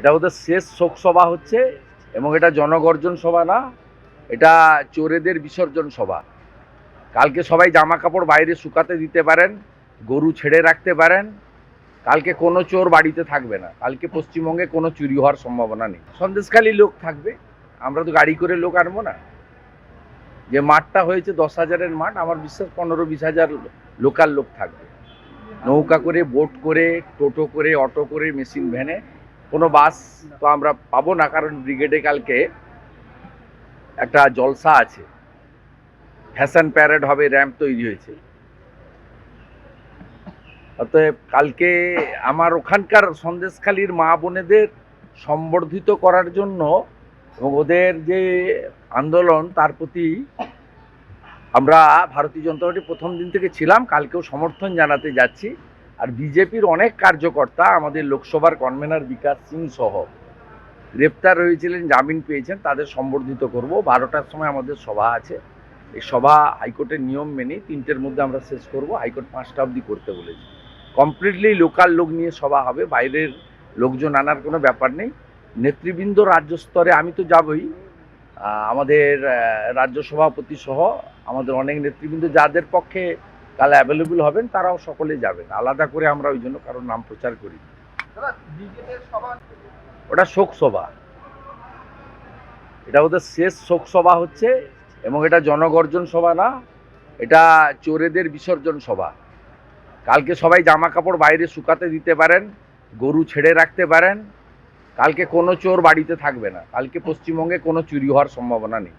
এটা ওদের শেষ শোকসভা হচ্ছে এবং এটা জনগর্জন সভা না, এটা চোরেদের বিসর্জন সভা। কালকে সবাই জামা কাপড় বাইরে শুকাতে দিতে পারেন, গরু ছেড়ে রাখতে পারেন, কালকে কোনো চোর বাড়িতে থাকবে না, কালকে পশ্চিমবঙ্গে কোনো চুরি হওয়ার সম্ভাবনা নেই। সন্দেশখালী লোক থাকবে, আমরা তো গাড়ি করে লোক আনব না। যে মাঠটা হয়েছে দশ হাজারের মাঠ, আমার বিশ্বাস পনেরো বিশ হাজার লোকাল লোক থাকবে। নৌকা করে, বোট করে, টোটো করে, অটো করে, মেশিন ভ্যানে কোনো বাস তো আমরা পাবো না, কারণ ব্রিগেডে কালকে একটা জলসা আছে। ফ্যাশন প্যারেড হবে, র্যাম্প তৈরি হয়েছে। অতএব কালকে আমার ওখানকার সন্দেশখালীর মা বোনেদের সম্বর্ধিত করার জন্য এবং ওদের যে আন্দোলন, তার প্রতি আমরা ভারতীয় জনতা পার্টি প্রথম দিন থেকে ছিলাম। কালকেও সমর্থন জানাতে যাচ্ছি। আর বিজেপির অনেক কার্যকর্তা আমাদের লোকসভার কনভেনার বিকাশ সিং সহ গ্রেপ্তার হয়েছিলেন, জামিন পেয়েছেন, তাদের সম্বর্ধিত করব। বারোটার সময় আমাদের সভা আছে। এই সভা হাইকোর্টের নিয়ম মেনে তিনটের মধ্যে আমরা শেষ করব। হাইকোর্ট পাঁচটা অবধি করতে বলেছে। কমপ্লিটলি লোকাল লোক নিয়ে সভা হবে, বাইরের লোকজন আনার কোনো ব্যাপার নেই। নেতৃবৃন্দ রাজ্য স্তরে আমি তো যাবই। আমাদের রাজ্য সভাপতি সহ আমাদের অনেক নেতৃবৃন্দ, যাদের পক্ষে কাল অ্যাভেলেবল হবেন তারাও সকলে যাবেন। আলাদা করে আমরা ওই জন্য কারোর নাম প্রচার করি ওটা শোকসভা এটা ওদের শেষ শোকসভা হচ্ছে এবং এটা জনগর্জন সভা না এটা চোরেদের বিসর্জন সভা। কালকে সবাই জামা কাপড় বাইরে শুকাতে দিতে পারেন গরু ছেড়ে রাখতে পারেন কালকে কোনো চোর বাড়িতে থাকবে না। কালকে পশ্চিমবঙ্গে কোনো চুরি হওয়ার সম্ভাবনা নেই।